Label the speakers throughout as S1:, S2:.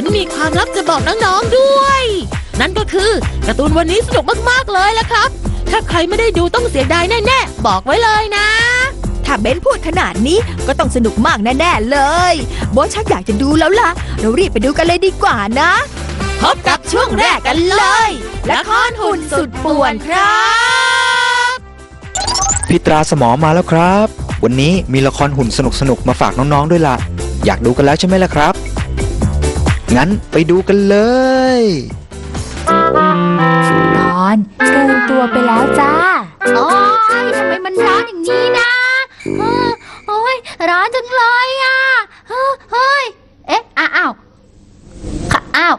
S1: นมีความลับจะบอกน้องๆด้วย นั่นก็คือการ์ตูนวันนี้สนุกมากๆเลยละครับ ถ้าใครไม่ได้ดูต้องเสียดายแน่ๆบอกไว้เลยนะ
S2: ถ้าเบนพูดขนาดนี้ก็ต้องสนุกมากแน่ๆเลยโบทชักอยากจะดูแล้วล่ะ เรารีบไปดูกันเลยดีกว่านะ
S1: พบกับช่วงแรกกันเลยละครหุ่นสุดป่วนครับ
S3: พี่ตราสมอมาแล้วครับ วันนี้มีละครหุ่นสนุกๆ มาฝากน้องๆด้วยล่ะ อยากดูกันแล้วใช่ไหมล่ะครับ งั้นไปดูกันเลย
S4: นอนเกินตัวไปแล้วจ้า
S5: โอ้ยทำไมมันร้อนอย่างนี้นะเออโอ้ยร้อนจังเลยอะเฮ้ยเฮ้ย เอ๊ะ อ้าวค่ะอ้าว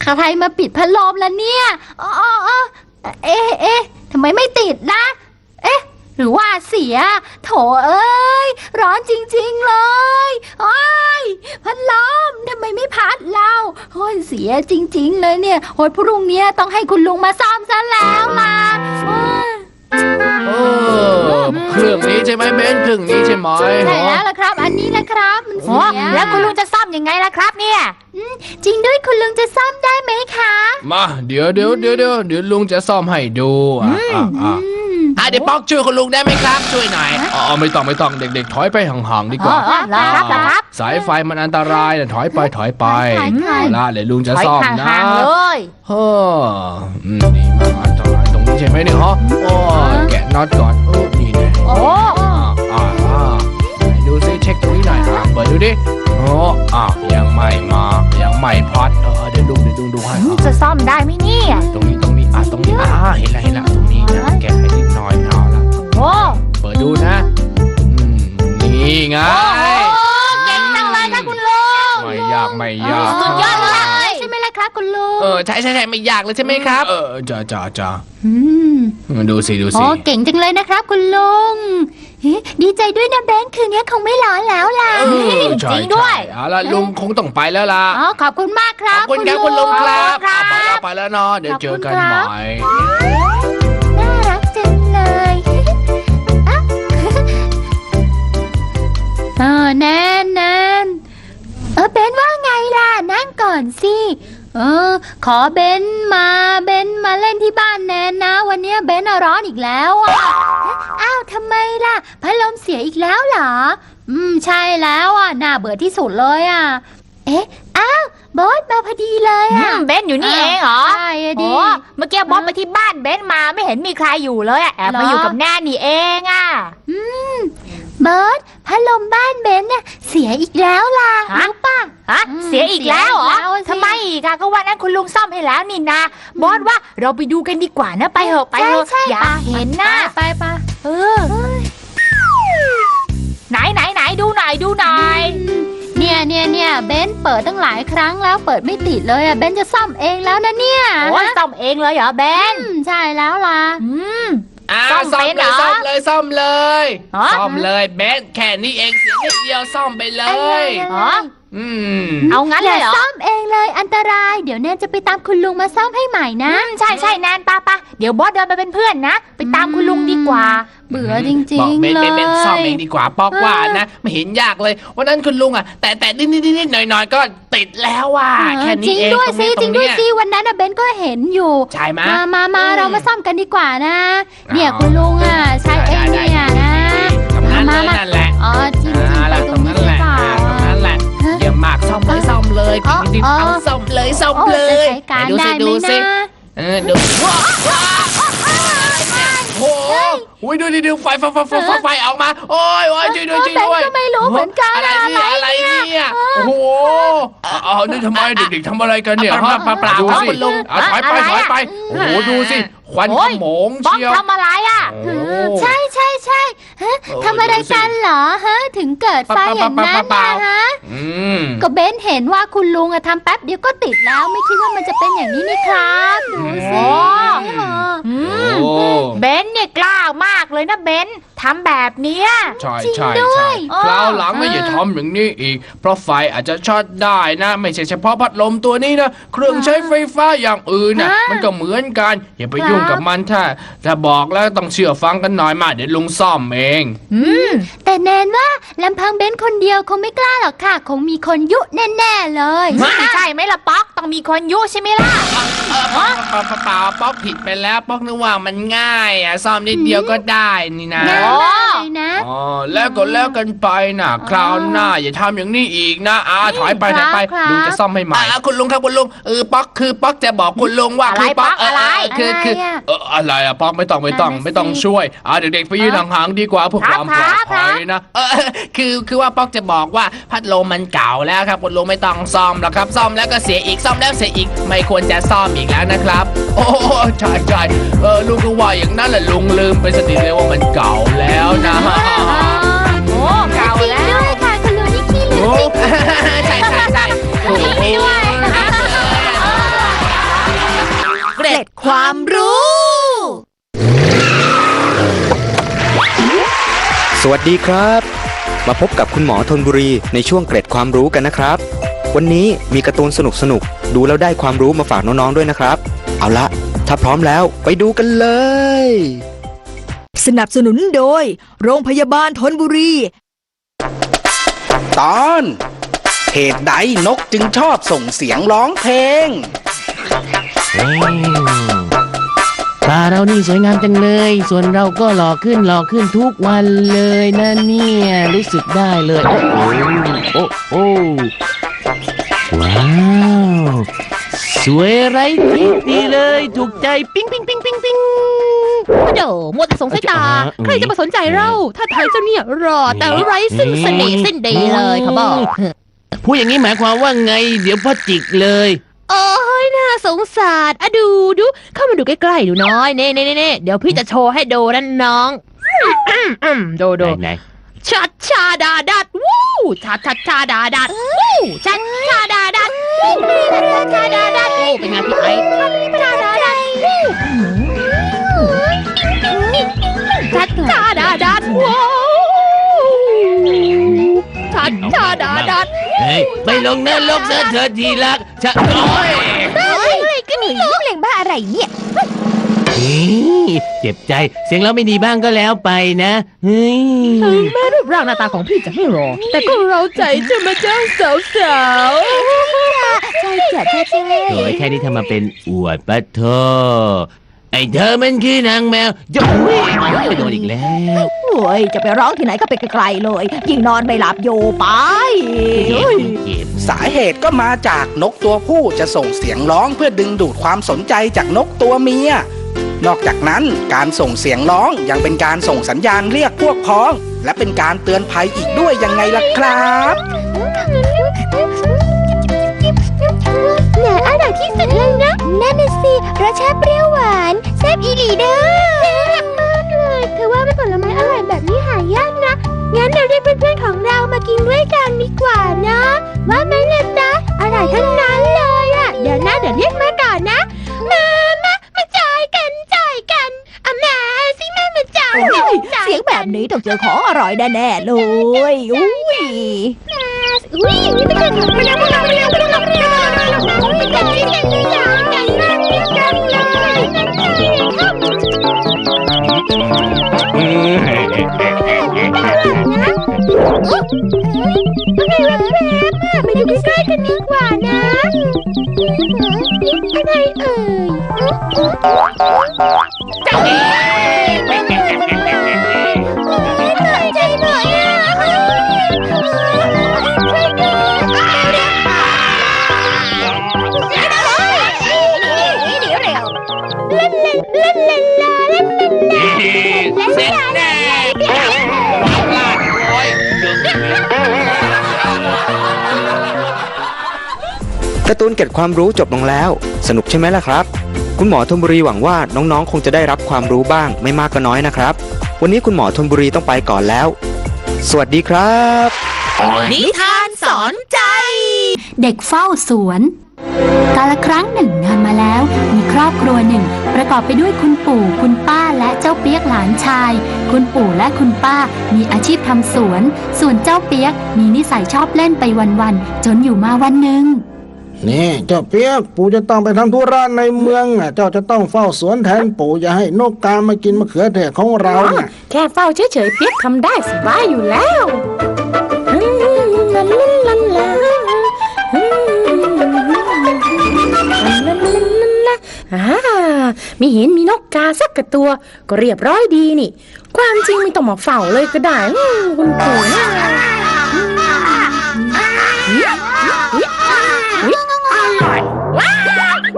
S5: ใครมาปิดพัดลมแล้วเนี่ยอ๋ออ๋ออ๋อเอ๊ะเอ๊ะทำไมไม่ติดนะเอ๊ะ หรือว่าเสีย โถเอ้ย ร้อนจริงๆเลยโอ้ยพัดลมทำไมไม่พัดเราโอ้ยเสียจริง ๆ เลยเนี่ยโอ้ยพรุ่งนี้ต้องให้คุณลุงมาซ่อมซะแล้วล่ะโอ้ย
S6: เออเครื่องนี้ใช่ไหมเบนเครื่องนี้ใช่ไหม
S5: ใช่แล้วล่ะครับ อันนี้แหละครับ มัน
S4: โอ้
S5: เสีย
S4: แล้วคุณลุงจะซ่อมยังไงล่ะครับเนี่ย
S5: จริงด้วยคุณลุงจะซ่อมได้ไหมคะ
S6: มา เดี๋ยวเดี๋ยวเดี๋ยวเดี๋ยวเดี๋ยวลุงจะซ่อมให้ดูอะอะอะอะ เดี๋ยวป๊อกช่วยคุณลุงได้ไหมครับ ช่วยหน่อยอ๋อไม่ต้องไม่ต้องเด็ก ๆ ถอยไปห่างๆดีกว่า
S4: อ๋อเหรอครับเหรอครับ
S6: สายไฟมันอันตรายนะถอยไปถอยไป
S5: ถอยไป
S6: เอาละเดี๋ยวลุงจะ
S4: ถอย
S6: ซ่อมนะ
S4: ห่างๆเลย
S6: เฮ้ออืมนี่มันอันตรายตรงนี้ใช่ไหมเนี่ยฮะโอ้ยแกะน็อตก่อนเออนี่ไง
S4: โอ้
S6: อ่าอ่าอ่าไหนดูซิเช็คตรงนี้หน่อยอะเปิดดูดิโอ้อะยังไม่มา ยังไม่พัดเออเดี๋ยวลุงเดี๋ยวลุงดูให้อะ
S4: จะซ่อมได้ไหมเนี่ย
S6: ตรงนี้ตรงนี้อะตรงนี้อ่าเห็นแล้วเห็นแล้วตรง เอ
S4: อ
S5: ใช่
S6: ใช่ใช่ไม่ยากเลยใช่ไหมครับ เออจ้าจ้าจ้า
S5: อืม
S6: ดูสิดู
S5: โอ้
S6: สิ
S5: เก่งจังเลยนะครับ คุณลุงเฮ้ดีใจด้วยนะแบงค์คืนนี้คงไม่ร้อนแล้วล่ะ
S6: เออใช่
S4: จริงด้วย
S6: ใช่เอาละลุงคงต้องไปแล้วล่ะ
S5: อ๋อขอบคุณมากค
S6: ข
S5: รั
S6: อ
S5: บบ
S6: คุณครับคุณลุงครับ
S5: ครั
S6: อะไปแล้ว
S5: บ
S6: ไปแล้วเนาะเดี๋ยวเจอกัน
S5: ขอบคุณครับ
S6: ใหม่
S5: น่ารักจังเลยอะเออแนนแนนเออเบนว่าไงล่ะนั่งก่อนสิ เออ ขอเบนมาเบนมาเล่นที่บ้านแนนนะ วันเนี้ยเบนอะร้อนอีกแล้วอะอ้าวทำไมล่ะพัดลมเสียอีกแล้วเหรอ อืมใช่แล้วอะน่าเบื่อที่สุดเลยอะ เอ๊ะอ้าวบอสมาพอดีเลย
S4: อื
S5: อะ
S4: มเบนอยู่นี่เองเหรอ
S5: ใช่อะดิ
S4: โอ้เมื่อกี้บ๊อบไปที่บ้านเบนมาไม่เห็นมีใครอยู่เลยอะแอบ
S5: เหรอ
S4: มาอยู่กับแน่นี่เองอะ
S5: เบิร์ดพัดลมบ้านเบนน่ะเสียอีกแล้วล่ะ
S4: ฮะ
S5: รู้ป่ะ
S4: ฮะ
S5: อืม
S4: เสียอีกแล้วเหรอ
S5: เสียอีกแล้วอะสิ
S4: ทำไมอีกอะก็วันนั้นคุณลุงซ่อมให้แล้วนี่นะบอสว่าเราไปดูกันดีกว่านะไปเถอะไปเถอะ
S5: ใช่ใช่
S4: อยากเห็นนะ
S5: ไปไป
S4: เออไหนไหนไหนดูหน่อยดูหน่อย
S5: เนี่ยเนี่ยเนี่ยเบนเปิดตั้งหลายครั้งแล้วเปิดไม่ติดเลยอะเบนจะซ่อมเองแล้วนะเนี่ย
S4: โอ้ยซ่อมเองเลยเหรอเบ
S5: อื
S4: น
S5: มใช่แล้วล่ะ
S4: อืม
S6: อ่า
S4: ซ่
S6: ซ่
S4: อ
S6: อ
S4: ม
S6: ม
S4: เป็น
S6: เล
S4: เหร
S6: ย
S4: อ
S6: ซ่อมเลยซ่อมเลย
S4: ฮะ
S6: ซ่อมเลยเบนแค่นี้เองเสียนิดเดียวซ่อมไปเล
S5: อะไร
S6: ย
S5: อะไร
S4: อ๋ อ
S6: อืม
S4: เอางั้น
S5: อ
S4: เล
S5: ย่าย
S4: เหรอ
S5: ซ่อมเองเลยอันตราย เดี๋ยวแนนจะไปตามคุณลุงมาซ่อมให้ใหม่นะ
S4: อืมใช่ใช่แนนป้าป้าเดี๋ยวบอสเดินไปเป็นเพื่อนนะ ไปตามคุณลุงดีกว่า
S5: เบื่อจริ
S6: บอก
S5: ง
S6: เบ
S5: ๆ
S6: น
S5: เล
S6: เบนเบนซ่อม
S5: ย
S6: เองดีกว่าปอกว่านะ ไม่เห็นยากเลยวันนั้นคุณลุงอะ แต่แต่นิดนิดนิดหน่อยหน่อยก็ติดแล้วว่ะ
S5: เออ
S6: แค่
S5: จ
S6: นี้
S5: ริง
S6: เอง
S5: ด้วย
S6: ตรง
S5: สิ
S6: นี้
S5: จ
S6: ต
S5: ริ
S6: รงง
S5: ด้วย
S6: เนี้ย
S5: สิวันนั้นน่ะเบนก็เห็นอยู่
S6: ใช่ไหม
S5: มามามา
S6: อืม
S5: เรามาซ่อมกันดีกว่านะ เนี่ย
S6: เอา
S5: คุณลุงอะใช้เอง
S6: ได้
S5: เนี่ย
S6: ได้
S5: นะ
S6: ตรงนั้น
S5: มา
S6: เลย
S5: มา
S6: นั่นแหละ
S5: อ๋อจริงๆ
S6: อ่า
S5: ไป
S6: ละ
S5: ต
S6: ต
S5: ร
S6: รงง
S5: นี้
S6: มมากซ่อมเลยซ่อมเลย
S5: อ๋อ
S6: ดิบ
S5: อ๋อ
S6: เอาซ่อมเลยซ่อม
S5: โอ้
S6: เล
S5: จะ
S6: ย
S5: ใช้การ
S6: ดู
S5: ได้
S6: สิ
S5: ไหม
S6: ดูสิ
S5: นะ
S6: เออดูว้าวว้าวโอ้โห อุ้ยดูดิดูไฟไฟไฟไฟไฟไฟออกมา โอ้ยโอ้ยช่วยด้วยช่วยด้วย
S5: เบนก็ไม่รู้เหมือนกัน
S6: อะไรเนี่ยอะไรเนี่ยโอ้โหเอาเอนี่ทำไมเด็กๆทำอะไรกันเนี่ยฮะ
S4: ปลาปลา
S6: ดู
S4: เปล่า
S6: สิ
S4: คุณลุง
S6: เอาถอยไป
S4: ไร
S6: ถอยไปโอ้โหดูสิควันขโมง
S4: บ๊อบ
S6: เชียว
S4: ทำอะไรอะ
S5: ใช่ใช่ใช่ฮะทำอะไรกันเหรอฮะ ถึงเกิดไฟอย่างนั้นนะฮะก็เบนเห็นว่าคุณลุงอะทำแป๊บเดียวก็ติดแล้วไม่คิดว่ามันจะเป็นอย่างนี้นี่ครับ ดูสิ
S4: โอ้
S5: เออ
S4: อื
S6: โอ้
S4: มเบนเนี่ยกล้ามากเลยนะเบนทำแบบเนี้ย
S6: ใช่
S5: จริง
S6: ใช่
S5: ด้ว
S6: ใช่
S5: ย
S4: เออ
S6: คราวหลังไม่อย่าทำอย่างนี้อีก เพราะไฟอาจจะช็อตได้นะ ไม่ใช่เฉพาะพัดลมตัวนี้นะ เครื่องใช้ไฟฟ้าอย่างอื่นนะ
S5: ฮะ
S6: มันก็เหมือนกัน อย่าไปยุ่งยุ่งกับมันถ้าถ้าบอกแล้วต้องเชื่อฟังกันหน่อยมาเดี๋ยวลุงซ่อมเอง
S7: แต่แนนว่าลำพังเบนคนเดียวคงไม่กล้าหรอกค่ะ คงมีคนยุแน่ๆเลย
S4: ใช่ไหมล่ะป๊อกต้องมีคนยุใช่ไหมล่ะ
S6: เปล่าเปล่าเปล่าป๊อกผิดไปแล้วป๊อกนึกว่ามันง่ายอะซ่อมนิดเดียวก็ได้นี่นะ
S7: ง่ายมากเลยนะ
S6: อ๋อแล้วก็แล้วกันไปนะคราวหน้า อย่าทำอย่างนี้อีกนะอ่าถอยไปถอยไป
S7: ครับ
S6: ลุงจะซ่อมให้ใหม่อ่าคุณลุงครับคุณลุงเออป๊อกคือป๊อกจะบอกคุณลุงว่า
S4: อะไร
S6: คือป๊อก
S4: ป๊อกอะไร
S6: เคือคือ
S7: อะไรอะ
S6: เอออะไรอะป๊อกไม่ต้องไม่ต้อง
S7: นั่นน่ะสิ
S6: ไม่ต้องช่วยอ่าเด็กๆไปยืนห่างๆดีกว่าเพื่อความปลอดภัยนะเออคือคือว่าป๊อกจะบอกว่าพัดลมมันเก่าแล้วครับคุณลุงไม่ต้องซ่อมแล้วครับ ซ่อมแล้วก็เสียอีกซ่อมแล้วเสียอีกไม่ควรจะซ่อมอีกแล้วนะครับ โอ้ใช่ใช่เออลุงก็ว่าอย่างนั้นแหละลุงลืมไปสนิทเลยว่ามันเก่าแล้วนะ
S4: โอ้เก่า
S7: จริง
S4: แล้ว
S7: ด้วยค่ะคุณลุงนี่ขี้ลื
S6: โอ้
S7: ม
S6: ใช่ใช่ใช่โอ้โห
S2: เกร็ดความรู้
S3: สวัสดีครับ มาพบกับคุณหมอทนบุรีในช่วงเกร็ดความรู้กันนะครับ วันนี้มีการ์ตูนสนุกๆดูแล้วได้ความรู้มาฝากน้องๆด้วยนะครับ เอาละถ้าพร้อมแล้วไปดูกันเลย
S2: ส นับสนุนโดย โรงพยาบาลทนบุรี
S8: ตอนเหตุใดนกจึงชอบส่งเสียงร้องเพลง
S9: ป่าเรานี่สวยงามจังเลย ส่วนเราก็หล่อขึ้นหล่อขึ้นทุกวันเลยนะเนี่ย รู้สึกได้เลย โอ้โหโอ้โอ้ว้าว สวยไรทิพย์ดีเลย ถูกใจ ปิ๊งปิ๊งปิ๊งปิ๊งปิ๊ง
S10: โดมัวแต่สงสัยตา
S9: อืม
S10: ใครจะมาสนใจเราถ้าไทยเจ้าเนี่ยรอแต่ไร้ซึ่งเสน่ห์สิ้นดีเลยเขาบอก
S9: พูดอย่างนี้หมายความว่าไง เดี๋ยวพ่อจิกเลย
S10: โอ้ยน่าสงสารอะดูดู เข้ามาดูใกล้ๆดูน้อยเน่เน่เน่เน่เดี๋ยวพี่จะโชว์ให้ดูนั่นน้องอืมอืมดู
S9: ไหน
S10: ดู
S9: ไหน
S10: ชัดชาดาดัดวู้ชัดชัดชาดาดัดวู้ชัดชาดาดัดวู้ชัดชาดาดัดวู้เป็นไงพี่ไอ้ชัดชาดาดัดวู้ ดาดัดวู้ชัดชาดาดัด
S9: เฮ้ยไปลงนรกซะเธอทีรักชะโอ้ย
S2: เฮ้ยก็นี่เพลงบ้าอะไรเนี่ย
S9: นี่เจ็บใจเสียงเราไม่ดีบ้างก็แล้วไปนะเฮ้ย
S10: ถึงแม้รูปร่างหน้าตาของพี่จะไม่รอ แต่ก็เราใจจะมาเจ้าสาวสาว
S7: ใช่จ้ะใช่ใช่
S9: โอ้ยแค่นี้ทำมาเป็นอวดปะโท ไอ้เธอมันคือนางแมวย้อยไปโดนอีกแล้ว
S2: โอ้ยจะไปร้องที่ไหนก็ไปไกลๆเลย ยิ่งนอนไม่หลับอยู่ไป
S9: เจ็บเจ็บ
S8: สาเหตุก็มาจากนกตัวผู้จะส่งเสียงร้องเพื่อดึงดูดความสนใจจากนกตัวเมีย นอกจากนั้นการส่งเสียงร้องยังเป็นการส่งสัญญาณเรียกพวกพ้อง และเป็นการเตือนภัยอีกด้วยยังไงล่ะครับ
S7: แหนอร่อยที่สุดเลยนะนั่นน่ะสิรสชาติเปรี้ยวหวานแซ่บอีหลีเด้อแซ่บมากเลยเธอว่าเป็นผลไม้อร่อยแบบนี้หายากนะ งั้นเราเรียกเพื่อนๆของเรามากินด้วยกันดีกว่านะ ว่าไหมเล่นนะอร่อยทั้งนั้นเลยอะเดี๋ยวนะเดี๋ยวเรียกมาก่อนนะ มามามาจอยกันจอยกันอะแม่สิแม่มาจอย
S2: โอ้ย
S7: จอ
S2: เสียงแบบนี้ต้องเจอของอร่อยแน่ๆเลยอุ้ย
S7: อุ้ยนี่เป็นกา นหรืรังน้าเสีทำไรวะครับมาอยู่ใกล้ๆกันดีกว่านะอะไรเอ่ยเจ
S6: ดี
S3: การ์ตูนเกร็ดความรู้จบลงแล้ว สนุกใช่ไหมล่ะครับ คุณหมอทนบุรีหวังว่าน้องๆ คงจะได้รับความรู้บ้างไม่มากก็น้อยนะครับ วันนี้คุณหมอทนบุรีต้องไปก่อนแล้ว สวัสดีครับ
S10: นิทานสอนใจ
S5: เด็กเฝ้าสวน กาลครั้งหนึ่งนานมาแล้ว มีครอบครัวหนึ่ง ประกอบไปด้วยคุณปู่คุณป้าและเจ้าเปียกหลานชาย คุณปู่และคุณป้ามีอาชีพทำสวน ส่วนเจ้าเปียกมีนิสัยชอบเล่นไปวันๆจนอยู่มาวันหนึ่ง
S11: นี่เจ้าเปียกปู่จะต้องไปทำธุระในเมืองน่ะเจ้าจะต้องเฝ้าสวนแทนปู่อย่าให้นกกามากินมะเขือเทศของเราน่ะ
S1: แค่เฝ้าเฉยๆเปียกทำได้สบายอยู่แล้วอ่ามีเห็นมีนกกาสักกระตัว ก็เรียบร้อยดีนี่ ความจริงไม่ต้องมาเฝ้าเลยก็ได้คุณปู่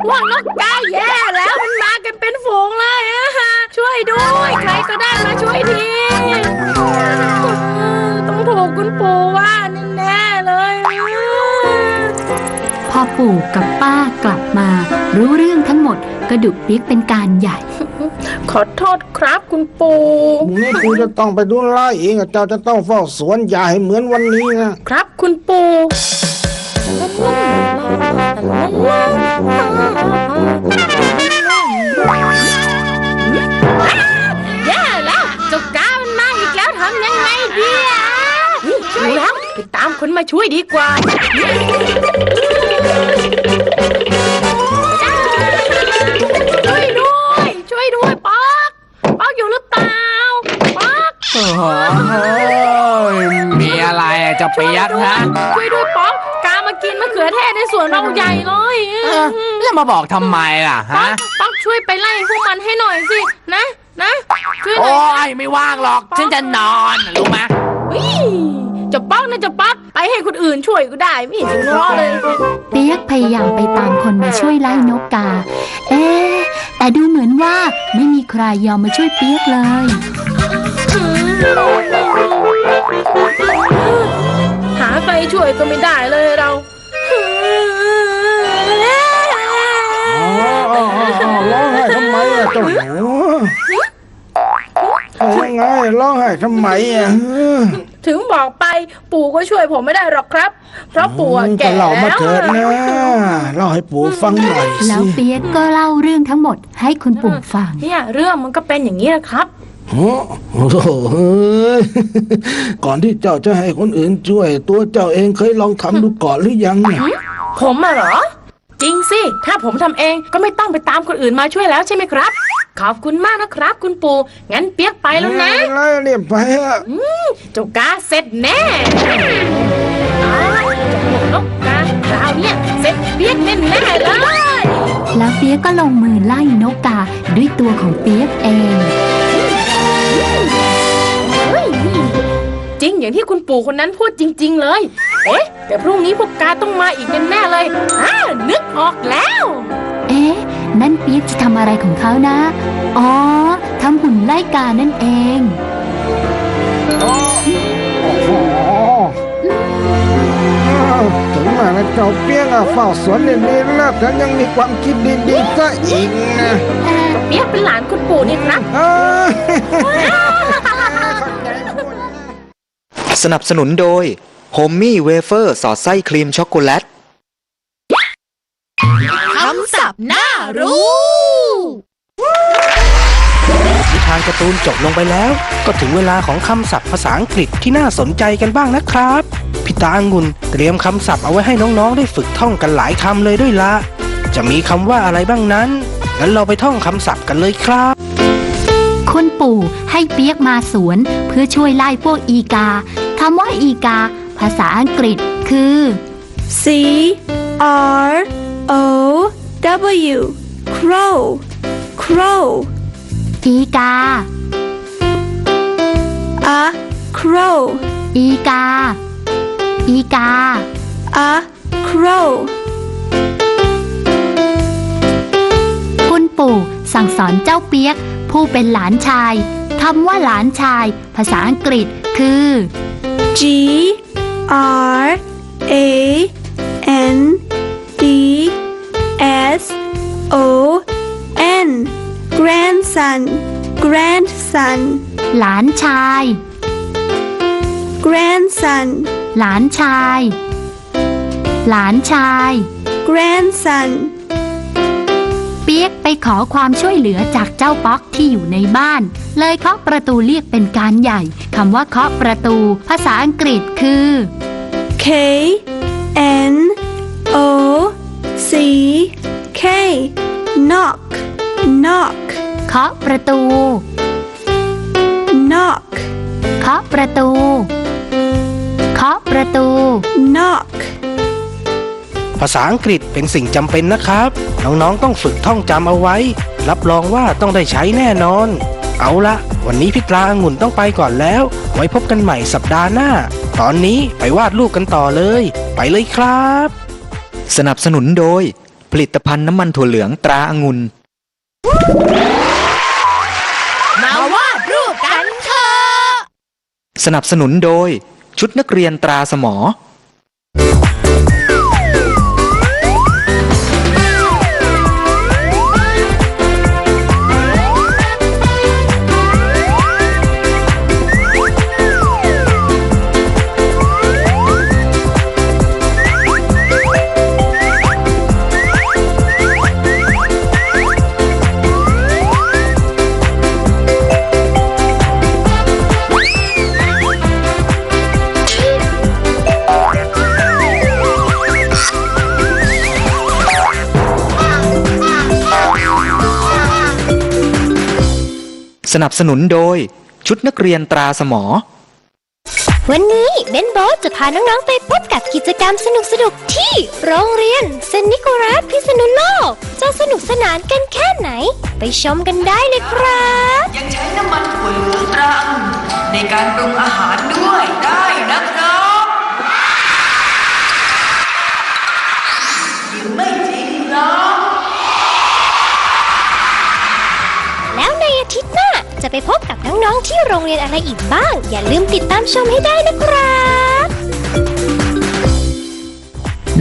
S1: วว่านกกาแย่แล้วมันมากันเป็นฝูงเลยอะช่วยด้วยใครก็ได้มาช่วยทีต้องถูกคุณปู่ว่าแน่ๆเลย
S5: พอปู่กับป้ากลับมา รู้เรื่องทั้งหมดก็ดุเปียกเป็นการใหญ่
S1: ขอโทษครับคุณปู่
S11: พรุ่งนี้ปู่จะต้องไปดูแลเองอะเจ้าจะต้องเฝ้าสวนอย่าให้เหมือนวันนี้นะครับ
S1: คุณปู่ แย่แล้วเจ้ากามันมาอีกแล้วทำยังไงดีอะช่วยแล้วไปตามคนมาช่วยดีกว่า ช่วยด้วย ช่วยด้วยป๊อกป๊อกอยู่หรือเปล่าป๊อก
S6: โอ้โหมีอะไรอะเจ้าเปียกฮะ
S1: ช่วยด้วยป๊อก ขือเทศในสวนเราใหญ่เลย
S6: เออแล้วมาบอกทำไมล่ะ
S1: ป๊อ
S6: ฮะ
S1: กป๊อกช่วยไปไล่พวกมันให้หน่อยสินะนะช่วยหน่
S6: โอ้
S1: อย
S6: ยไม่ว่างหรอก ฉันจะนอนน่ะรู้ไหม
S1: วิ่งจะป๊อกนะจะป๊อกไปให้คนอื่นช่วยก็ได้ไม่เห็นจะง้อเลย
S5: เปียกพยายามไปตามคนมาช่วยไล่นกกา เอ๊ะแต่ดูเหมือนว่าไม่มีใครยอมมาช่วยเปียกเลย
S1: หาใครช่วยก็ไม่ได้เลย ร้
S11: องไห้ทำไมอะ
S1: ถึงบอกไปปู่ก็ช่วยผมไม่ได้หรอกครับ เพราะปู่อะแก่
S11: ก็เล่ามา
S1: แล้ว
S11: เถิดนะเล่าให้ปู่ฟังหน่อย
S5: แล้
S11: สิ
S5: วเปียกก็เล่าเรื่องทั้งหมดให้คุณปู่ฟัง
S1: เนี่ยเรื่องมันก็เป็นอย่างนี้แหละครับ
S11: โอ้โหเฮ้ยก่อนที่เจ้าจะให้คนอื่นช่วย ตัวเจ้าเองเคยลองทำดูก่อนหรือยังเนี่ย
S1: ผมอะเหรอ จริงสิ ถ้าผมทำเองก็ไม่ต้องไปตามคนอื่นมาช่วยแล้วใช่ไหมครับ ขอบคุณมากนะครับ คุณปู่ งั้นเปียกไปแล้วนะ
S11: ไม่เป็นไรเรียบไปอะ
S1: เจ้ากาเสร็จแน่เอาเจ้าพวกนกกาคราวเนี้ยเสร็จเปียกแน่แน่ๆเลย
S5: แล้วเปียกก็ลงมือไล่นกกาด้วยตัวของเปียกเอง
S1: เฮ้ยจริงอย่างที่คุณปู่คนนั้นพูดจริง ๆ เลย เอ๊ะ แต่พรุ่งนี้พวกกาต้องมาอีกแน่ๆเลยอ่านึกออกแล้ว
S5: เอ๊ะ นั่นเปียกจะทำอะไรของเขานะ อ๋อทำหุ่นไล่กานั่นเอง
S11: โอ้โหอ้าวถึงมาแล้วเจ้าเปี้ยงอะเฝ้าสวนเด่นๆแล้วแต่ยังมีความคิดดีๆซะอีกนะ
S1: เปียกเป็นหลานคุณปู่นี่ครับ
S11: เอ้ย
S3: สนับสนุนโดยโฮมมี่เวเฟอร์สอดไส้ครีมช็อกโกแลต
S1: คำศัพท์น่ารู้
S12: นิทานการ์ตูนจบลงไปแล้ว ก็ถึงเวลาของคำศัพท์ภาษาอังกฤษที่น่าสนใจกันบ้างนะครับ พี่ตาองุ่นเตรียมคำศัพท์เอาไว้ให้น้องๆ ได้ฝึกท่องกันหลายคำเลยด้วยละจะมีคำว่าอะไรบ้างนั้นงั้นเราไปท่องคำศัพท์กันเลยครับ
S5: คุณปู่ให้เปียกมาสวน เพื่อช่วยไล่พวกอีกาคำว่าอีกา ภาษาอังกฤษคือ
S13: C R O W crow crow
S5: อีกา
S13: a crow
S5: อีกา อีกา
S13: a crow
S5: คุณปู่สั่งสอนเจ้าเปียก ผู้เป็นหลานชายคำว่าหลานชาย ภาษาอังกฤษคือ
S13: G R A N D S O N grandson grandson
S5: หลานชาย
S13: grandson
S5: หลานชาย หลานชาย
S13: grandson
S5: เปียกไปขอความช่วยเหลือจากเจ้าป๊อกที่อยู่ในบ้าน เลยเคาะประตูเรียกเป็นการใหญ่คำว่าเคาะประตู ภาษาอังกฤษคือ
S13: K N O K knock knock
S5: เคาะประตู
S2: knock
S5: เคาะประตู เคาะประตู
S2: knock
S12: ภาษาอังกฤษเป็นสิ่งจำเป็นนะครับ น้องๆต้องฝึกท่องจำเอาไว้ รับรองว่าต้องได้ใช้แน่นอน เอาละ วันนี้พี่ปลาองุ่นต้องไปก่อนแล้ว ไว้พบกันใหม่สัปดาห์หน้า ตอนนี้ไปวาดรูปกันต่อเลย ไปเลยครับ
S3: สนับสนุนโดย ผลิตภัณฑ์น้ำมันถั่วเหลืองตราองุ่น
S10: มาวาดรูปกันเถอะ
S3: สนับสนุนโดยชุดนักเรียนตราสมอ สนับสนุนโดยชุดนักเรียนตราสมอ
S14: วันนี้เบนโบทจะพาน้อง ๆ ไปพบกับกิจกรรมสนุกๆที่โรงเรียนเซนนิโครัสพิษณุโลก จะสนุกสนานกันแค่ไหน ไปชมกันได้เลยครับ
S15: ยังใช้น้ำมันถั่วเหลืองตราองุ่นในการปรุงอาหารด้วยได้
S14: จะไปพบกับน้อง ๆ ที่โรงเรียนอะไรอีกบ้าง อย่าลืมติดตามชมให้ได้นะครับ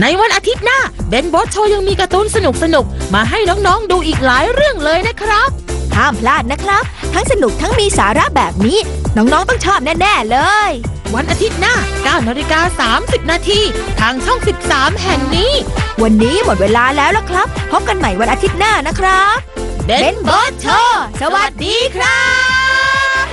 S10: ในวันอาทิตย์หน้าเบนบอสโชยังมีการ์ตูนสนุกๆมาให้น้องๆดูอีกหลายเรื่องเลยนะครับ
S2: ห้ามพลาดนะครับ ทั้งสนุกทั้งมีสาระแบบนี้ น้อง ๆ ต้องชอบแน่ ๆ เลย
S10: วันอาทิตย์หน้า9นาฬิกา30 นาทีทางช่อง 13 แห่งนี้
S2: วันนี้หมดเวลาแล้วละครับ พบกันใหม่วันอาทิตย์หน้านะครับ
S10: เบนบอสโชสวัสดีครับ